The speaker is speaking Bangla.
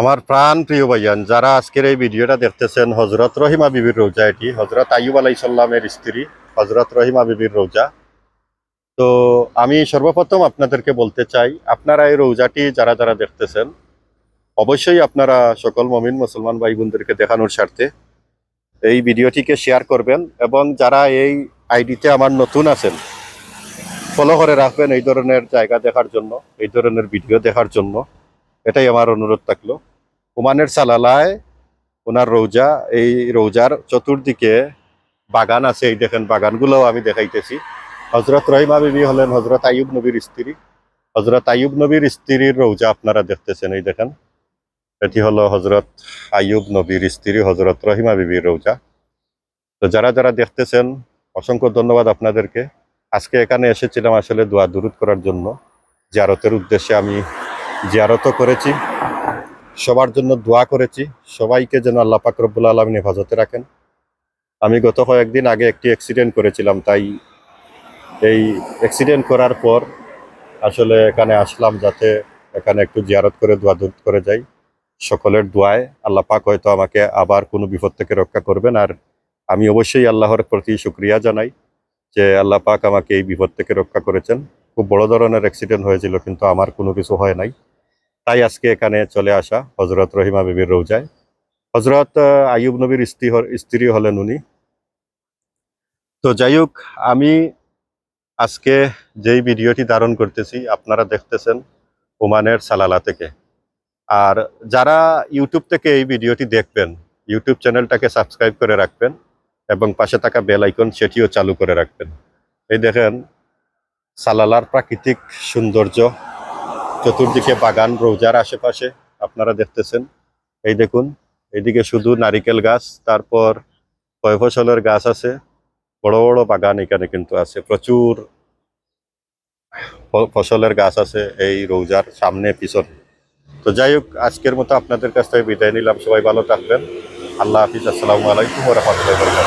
আমার প্রাণ প্রিয় ভাইয়ান, যারা আজকের এই ভিডিওটা দেখতেছেন হজরত রহিমা বিবির রোজা এটি। হজরত আইব আলাইসাল্লামের স্ত্রী হজরত রহিমা বিবির রোজা। তো আমি সর্বপ্রথম আপনাদেরকে বলতে চাই, আপনারা এই রোজাটি যারা যারা দেখতেছেন, অবশ্যই আপনারা সকল মমিন মুসলমান ভাই বোনদেরকে দেখানোর স্বার্থে এই ভিডিওটিকে শেয়ার করবেন এবং যারা এই আইডিতে আমার নতুন আছেন ফলো করে রাখবেন এই ধরনের জায়গা দেখার জন্য, এই ধরনের ভিডিও দেখার জন্য। এটাই আমার অনুরোধ থাকল। ওমানের সালালায় ওনার রৌজা, এই রৌজার চতুর্দিকে বাগান আছে। এই দেখেন বাগানগুলোও আমি দেখাইতেছি। হজরত রহিমা বিবি হলেন হজরত আইয়ুব নবীর স্ত্রী। হজরত আইয়ুব নবীর স্ত্রীর রৌজা আপনারা দেখতেছেন, এই দেখেন। এটি হলো হজরত আইয়ুব নবীর স্ত্রী হজরত রহিমা বিবির রৌজা। তো যারা যারা দেখতেছেন, অসংখ্য ধন্যবাদ আপনাদেরকে। আজকে এখানে এসেছিলাম আসলে দোয়া দুরুদ করার জন্য। জিয়ারতের উদ্দেশ্যে আমি জিয়ারতও করেছি। সবার জন্য দোয়া করেছি। সবাইকে যেন আল্লাহ পাক রব্বুল আলমিন হেফাজতে রাখেন। আমি গত কয়েকদিন আগে একটি অ্যাক্সিডেন্ট করেছিলাম, তাই এই অ্যাক্সিডেন্ট করার পর আসলে এখানে আসলাম যাতে এখানে একটু জিয়ারত করে, দোয়া দুরুদ করে যাই। সকলের দোয়ায় আল্লাহ পাক হয়তো আমাকে আবার কোনো বিপদ থেকে রক্ষা করবেন। আর আমি অবশ্যই আল্লাহর প্রতি শুক্রিয়া জানাই যে আল্লাহ পাক আমাকে এই বিপদ থেকে রক্ষা করেছেন। খুব বড় ধরনের অ্যাক্সিডেন্ট হয়েছিল, কিন্তু আমার কোনো কিছু হয় নাই। তাই আজকে এখানে চলে আসা হজরত রহিমা বিবির রৌজায়। হজরত আহ, আইয়ুব নবীর স্ত্রী স্ত্রী হলেন উনি। তো যাই হোক আমি আজকে যেই ভিডিওটি ধারণ করতেছি আপনারা দেখতেছেন ওমানের সালালা থেকে। আর যারা ইউটিউব থেকে এই ভিডিওটি দেখবেন ইউটিউব চ্যানেলটাকে সাবস্ক্রাইব করে রাখবেন এবং পাশে থাকা বেল আইকন সেটিও চালু করে রাখবেন। এই দেখেন সালালার প্রাকৃতিক সৌন্দর্য চতুর্দিকে বাগান, রোজার আশেপাশে আপনারা দেখতেছেন। এই দেখুন, এইদিকে শুধু নারিকেল গাছ, তারপর কয় ফসলের গাছ আছে? বড় বড় বাগান এখানে কিন্তু আছে, প্রচুর ফসলের গাছ আছে এই রোজার সামনে, পিছনে। তো যাই হোক, আজকের মতো আপনাদের কাছ থেকে বিদায় নিলাম। সবাই ভালো থাকবেন। আল্লাহ হাফিজ, আসসালামু আলাইকুম রহমতুল্লাহ